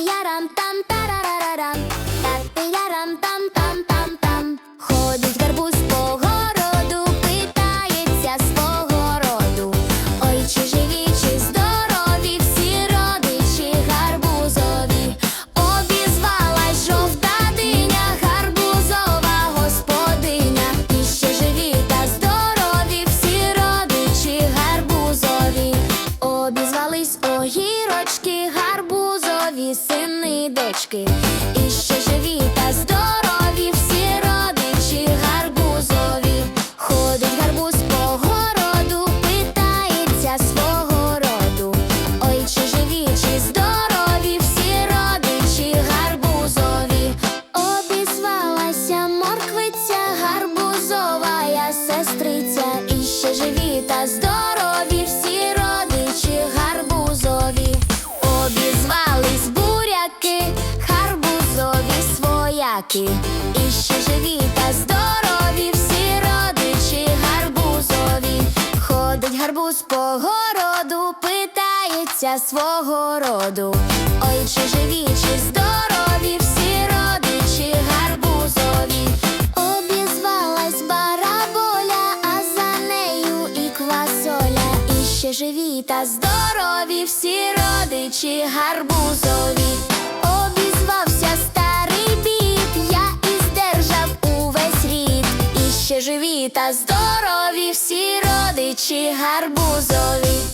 Yaram tam tam гарбузові сини. І ще живі та здорові, всі родичі гарбузові. Ходить гарбуз по городу, питається свого роду. Ой, чи живі, чи здорові, всі родичі гарбузові. Обізвалася морквиця, гарбузова я сестриця. Свояки. І ще живі та здорові, всі родичі гарбузові. Ходить гарбуз по городу, питається свого роду. Ой, чи живі, чи здорові, всі родичі гарбузові. Обізвалась бараболя, а за нею і квасоля. І ще живі та здорові, всі родичі гарбузові. Ще живі та здорові, всі родичі гарбузові.